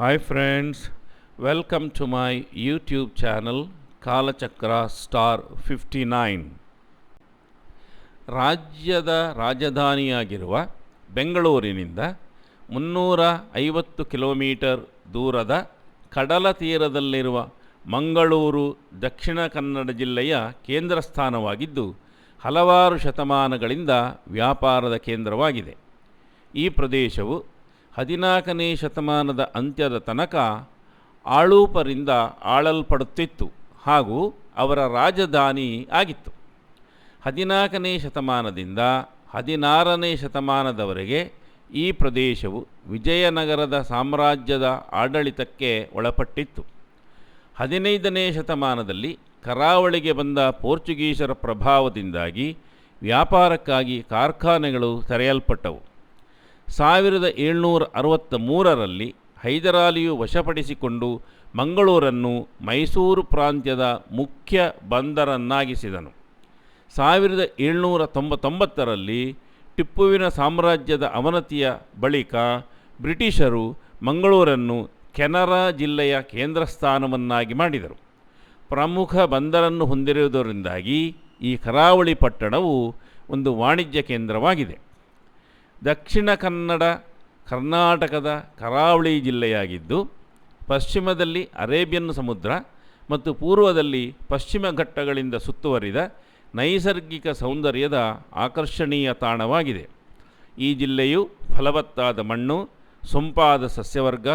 Hi friends welcome to my YouTube channel Kalachakra star fifty nine ರಾಜ್ಯದ ರಾಜಧಾನಿಯಾಗಿರುವ ಬೆಂಗಳೂರಿನಿಂದ ಮುನ್ನೂರ ಐವತ್ತು ಕಿಲೋಮೀಟರ್ ದೂರದ ಕಡಲ ತೀರದಲ್ಲಿರುವ ಮಂಗಳೂರು ದಕ್ಷಿಣ ಕನ್ನಡ ಜಿಲ್ಲೆಯ ಕೇಂದ್ರ ಸ್ಥಾನವಾಗಿದ್ದು, ಹಲವಾರು ಶತಮಾನಗಳಿಂದ ವ್ಯಾಪಾರದ ಕೇಂದ್ರವಾಗಿದೆ. ಈ ಪ್ರದೇಶವು ಹದಿನಾಲ್ಕನೇ ಶತಮಾನದ ಅಂತ್ಯದ ತನಕ ಆಳೂಪರಿಂದ ಆಳಲ್ಪಡುತ್ತಿತ್ತು ಹಾಗೂ ಅವರ ರಾಜಧಾನಿ ಆಗಿತ್ತು. ಹದಿನಾಲ್ಕನೇ ಶತಮಾನದಿಂದ ಹದಿನಾರನೇ ಶತಮಾನದವರೆಗೆ ಈ ಪ್ರದೇಶವು ವಿಜಯನಗರದ ಸಾಮ್ರಾಜ್ಯದ ಆಡಳಿತಕ್ಕೆ ಒಳಪಟ್ಟಿತ್ತು. ಹದಿನೈದನೇ ಶತಮಾನದಲ್ಲಿ ಕರಾವಳಿಗೆ ಬಂದ ಪೋರ್ಚುಗೀಸರ ಪ್ರಭಾವದಿಂದಾಗಿ ವ್ಯಾಪಾರಕ್ಕಾಗಿ ಕಾರ್ಖಾನೆಗಳು ತೆರೆಯಲ್ಪಟ್ಟವು. ಸಾವಿರದ ಏಳ್ನೂರ ಅರವತ್ತ ಮೂರರಲ್ಲಿ ಹೈದರಾಲಿಯು ವಶಪಡಿಸಿಕೊಂಡು ಮಂಗಳೂರನ್ನು ಮೈಸೂರು ಪ್ರಾಂತ್ಯದ ಮುಖ್ಯ ಬಂದರನ್ನಾಗಿಸಿದನು. ಸಾವಿರದ ಏಳ್ನೂರ ತೊಂಬತ್ತೊಂಬತ್ತರಲ್ಲಿ ಟಿಪ್ಪುವಿನ ಸಾಮ್ರಾಜ್ಯದ ಅವನತಿಯ ಬಳಿಕ ಬ್ರಿಟಿಷರು ಮಂಗಳೂರನ್ನು ಕೆನರಾ ಜಿಲ್ಲೆಯ ಕೇಂದ್ರ ಸ್ಥಾನವನ್ನಾಗಿ ಮಾಡಿದರು. ಪ್ರಮುಖ ಬಂದರನ್ನು ಹೊಂದಿರುವುದರಿಂದಾಗಿ ಈ ಕರಾವಳಿ ಪಟ್ಟಣವು ಒಂದು ವಾಣಿಜ್ಯ ಕೇಂದ್ರವಾಗಿದೆ. ದಕ್ಷಿಣ ಕನ್ನಡ, ಕರ್ನಾಟಕದ ಕರಾವಳಿ ಜಿಲ್ಲೆಯಾಗಿದ್ದು, ಪಶ್ಚಿಮದಲ್ಲಿ ಅರೇಬಿಯನ್ ಸಮುದ್ರ ಮತ್ತು ಪೂರ್ವದಲ್ಲಿ ಪಶ್ಚಿಮ ಘಟ್ಟಗಳಿಂದ ಸುತ್ತುವರಿದ ನೈಸರ್ಗಿಕ ಸೌಂದರ್ಯದ ಆಕರ್ಷಣೀಯ ತಾಣವಾಗಿದೆ. ಈ ಜಿಲ್ಲೆಯು ಫಲವತ್ತಾದ ಮಣ್ಣು, ಸೊಂಪಾದ ಸಸ್ಯವರ್ಗ,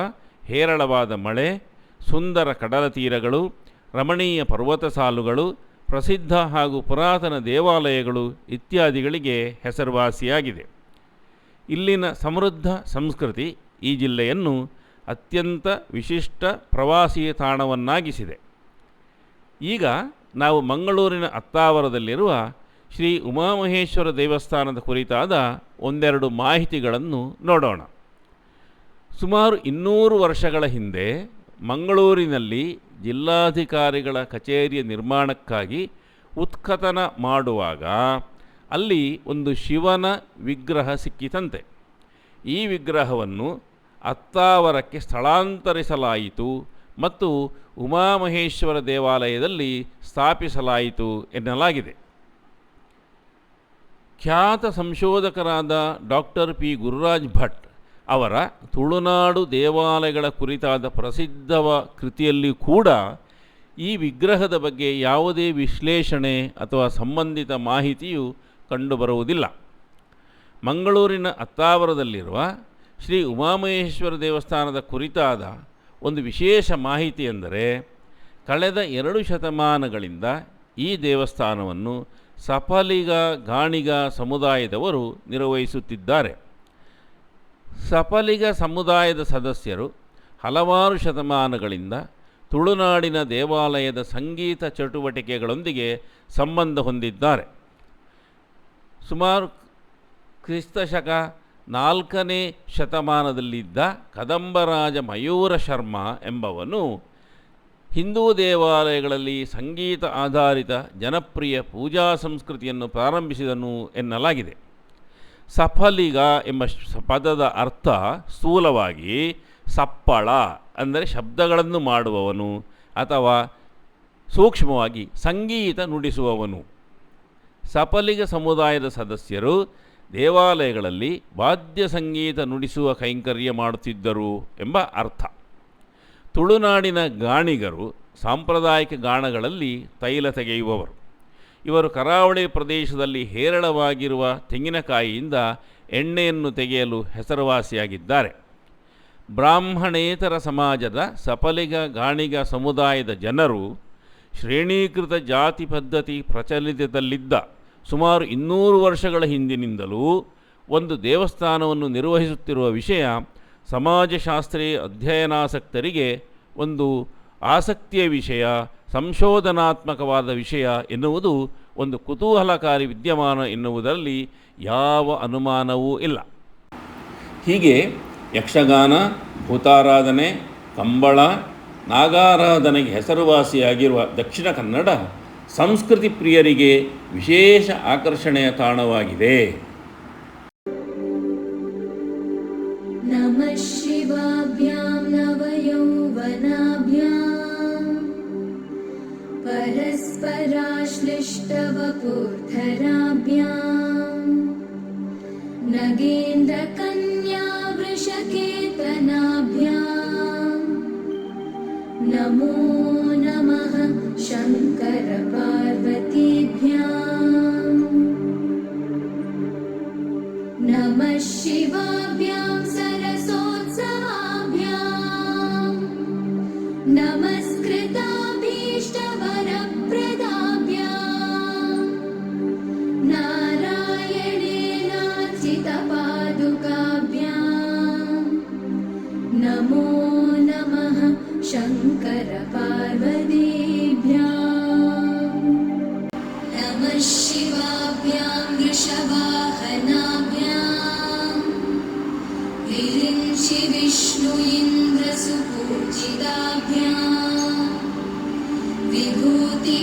ಹೇರಳವಾದ ಮಳೆ, ಸುಂದರ ಕಡಲ ತೀರಗಳು, ರಮಣೀಯ ಪರ್ವತ ಸಾಲುಗಳು, ಪ್ರಸಿದ್ಧ ಹಾಗೂ ಪುರಾತನ ದೇವಾಲಯಗಳು ಇತ್ಯಾದಿಗಳಿಗೆ ಹೆಸರುವಾಸಿಯಾಗಿದೆ. ಇಲ್ಲಿನ ಸಮೃದ್ಧ ಸಂಸ್ಕೃತಿ ಈ ಜಿಲ್ಲೆಯನ್ನು ಅತ್ಯಂತ ವಿಶಿಷ್ಟ ಪ್ರವಾಸಿ ತಾಣವನ್ನಾಗಿಸಿದೆ. ಈಗ ನಾವು ಮಂಗಳೂರಿನ ಅತ್ತಾವರದಲ್ಲಿರುವ ಶ್ರೀ ಉಮಾಮಹೇಶ್ವರ ದೇವಸ್ಥಾನದ ಕುರಿತಾದ ಒಂದೆರಡು ಮಾಹಿತಿಗಳನ್ನು ನೋಡೋಣ. ಸುಮಾರು ಇನ್ನೂರು ವರ್ಷಗಳ ಹಿಂದೆ ಮಂಗಳೂರಿನಲ್ಲಿ ಜಿಲ್ಲಾಧಿಕಾರಿಗಳ ಕಚೇರಿಯ ನಿರ್ಮಾಣಕ್ಕಾಗಿ ಉತ್ಖತನ ಮಾಡುವಾಗ ಅಲ್ಲಿ ಒಂದು ಶಿವನ ವಿಗ್ರಹ ಸಿಕ್ಕಿತಂತೆ. ಈ ವಿಗ್ರಹವನ್ನು ಅತ್ತಾವರಕ್ಕೆ ಸ್ಥಳಾಂತರಿಸಲಾಯಿತು ಮತ್ತು ಉಮಾಮಹೇಶ್ವರ ದೇವಾಲಯದಲ್ಲಿ ಸ್ಥಾಪಿಸಲಾಯಿತು ಎನ್ನಲಾಗಿದೆ. ಖ್ಯಾತ ಸಂಶೋಧಕರಾದ ಡಾಕ್ಟರ್ ಪಿ. ಗುರುರಾಜ್ ಭಟ್ ಅವರ ತುಳುನಾಡು ದೇವಾಲಯಗಳ ಕುರಿತಾದ ಪ್ರಸಿದ್ಧವ ಕೃತಿಯಲ್ಲಿ ಕೂಡ ಈ ವಿಗ್ರಹದ ಬಗ್ಗೆ ಯಾವುದೇ ವಿಶ್ಲೇಷಣೆ ಅಥವಾ ಸಂಬಂಧಿತ ಮಾಹಿತಿಯು ಕಂಡುಬರುವುದಿಲ್ಲ. ಮಂಗಳೂರಿನ ಅತ್ತಾವರದಲ್ಲಿರುವ ಶ್ರೀ ಉಮಾಮಹೇಶ್ವರ ದೇವಸ್ಥಾನದ ಕುರಿತಾದ ಒಂದು ವಿಶೇಷ ಮಾಹಿತಿ ಎಂದರೆ, ಕಳೆದ ಎರಡು ಶತಮಾನಗಳಿಂದ ಈ ದೇವಸ್ಥಾನವನ್ನು ಸಫಲಿಗ ಗಾಣಿಗ ಸಮುದಾಯದವರು ನಿರ್ವಹಿಸುತ್ತಿದ್ದಾರೆ. ಸಫಲಿಗ ಸಮುದಾಯದ ಸದಸ್ಯರು ಹಲವಾರು ಶತಮಾನಗಳಿಂದ ತುಳುನಾಡಿನ ದೇವಾಲಯದ ಸಂಗೀತ ಚಟುವಟಿಕೆಗಳೊಂದಿಗೆ ಸಂಬಂಧ ಹೊಂದಿದ್ದಾರೆ. ಸುಮಾರು ಕ್ರಿಸ್ತಶಕ ನಾಲ್ಕನೇ ಶತಮಾನದಲ್ಲಿದ್ದ ಕದಂಬರಾಜ ಮಯೂರ ಶರ್ಮ ಎಂಬವನು ಹಿಂದೂ ದೇವಾಲಯಗಳಲ್ಲಿ ಸಂಗೀತ ಆಧಾರಿತ ಜನಪ್ರಿಯ ಪೂಜಾ ಸಂಸ್ಕೃತಿಯನ್ನು ಪ್ರಾರಂಭಿಸಿದನು ಎನ್ನಲಾಗಿದೆ. ಸಫಲಿಗ ಎಂಬ ಪದದ ಅರ್ಥ ಸ್ಥೂಲವಾಗಿ ಸಪ್ಪಳ ಅಂದರೆ ಶಬ್ದಗಳನ್ನು ಮಾಡುವವನು ಅಥವಾ ಸೂಕ್ಷ್ಮವಾಗಿ ಸಂಗೀತ ನುಡಿಸುವವನು. ಸಫಲಿಗ ಸಮುದಾಯದ ಸದಸ್ಯರು ದೇವಾಲಯಗಳಲ್ಲಿ ವಾದ್ಯ ಸಂಗೀತ ನುಡಿಸುವ ಕೈಂಕರ್ಯ ಮಾಡುತ್ತಿದ್ದರು ಎಂಬ ಅರ್ಥ. ತುಳುನಾಡಿನ ಗಾಣಿಗರು ಸಾಂಪ್ರದಾಯಿಕ ಗಾಣಗಳಲ್ಲಿ ತೈಲ ತೆಗೆಯುವವರು. ಇವರು ಕರಾವಳಿ ಪ್ರದೇಶದಲ್ಲಿ ಹೇರಳವಾಗಿರುವ ತೆಂಗಿನಕಾಯಿಯಿಂದ ಎಣ್ಣೆಯನ್ನು ತೆಗೆಯಲು ಹೆಸರುವಾಸಿಯಾಗಿದ್ದಾರೆ. ಬ್ರಾಹ್ಮಣೇತರ ಸಮಾಜದ ಸಪಲಿಗ ಗಾಣಿಗ ಸಮುದಾಯದ ಜನರು ಶ್ರೇಣೀಕೃತ ಜಾತಿ ಪದ್ಧತಿ ಪ್ರಚಲಿತದಲ್ಲಿದ್ದ ಸುಮಾರು ಇನ್ನೂರು ವರ್ಷಗಳ ಹಿಂದಿನಿಂದಲೂ ಒಂದು ದೇವಸ್ಥಾನವನ್ನು ನಿರ್ವಹಿಸುತ್ತಿರುವ ವಿಷಯ ಸಮಾಜಶಾಸ್ತ್ರೀಯ ಅಧ್ಯಯನಾಸಕ್ತರಿಗೆ ಒಂದು ಆಸಕ್ತಿಯ ವಿಷಯ, ಸಂಶೋಧನಾತ್ಮಕವಾದ ವಿಷಯ ಎನ್ನುವುದು ಒಂದು ಕುತೂಹಲಕಾರಿ ವಿದ್ಯಮಾನ ಎನ್ನುವುದರಲ್ಲಿ ಯಾವ ಅನುಮಾನವೂ ಇಲ್ಲ. ಹೀಗೆ ಯಕ್ಷಗಾನ, ಭೂತಾರಾಧನೆ, ಕಂಬಳ ನಾಗಾರಾಧನೆಗೆ ಹೆಸರುವಾಸಿಯಾಗಿರುವ ದಕ್ಷಿಣ ಕನ್ನಡ ಸಂಸ್ಕೃತಿ ಪ್ರಿಯರಿಗೆ ವಿಶೇಷ ಆಕರ್ಷಣೆಯ ತಾಣವಾಗಿದೆ. ಪರಸ್ಪರಾಶ್ಲಿಷ್ಟವಪುರ್ಧರಾಭ್ಯಾಂ. ನಗೇಂದ್ರ नमो नमः शङ्करपार्वतीभ्याम्। नमः शिवाभ्यां सरसोत्सवाभ्याम्। नमस्कृताभीष्टवरप्रदाभ्याम् शङ्करपार्वतीभ्या नमशिवाभ्यां मृशवाहनाभ्याम् विरिंशिविष्णु इन्द्रसुपूजिताभ्याम् विभूति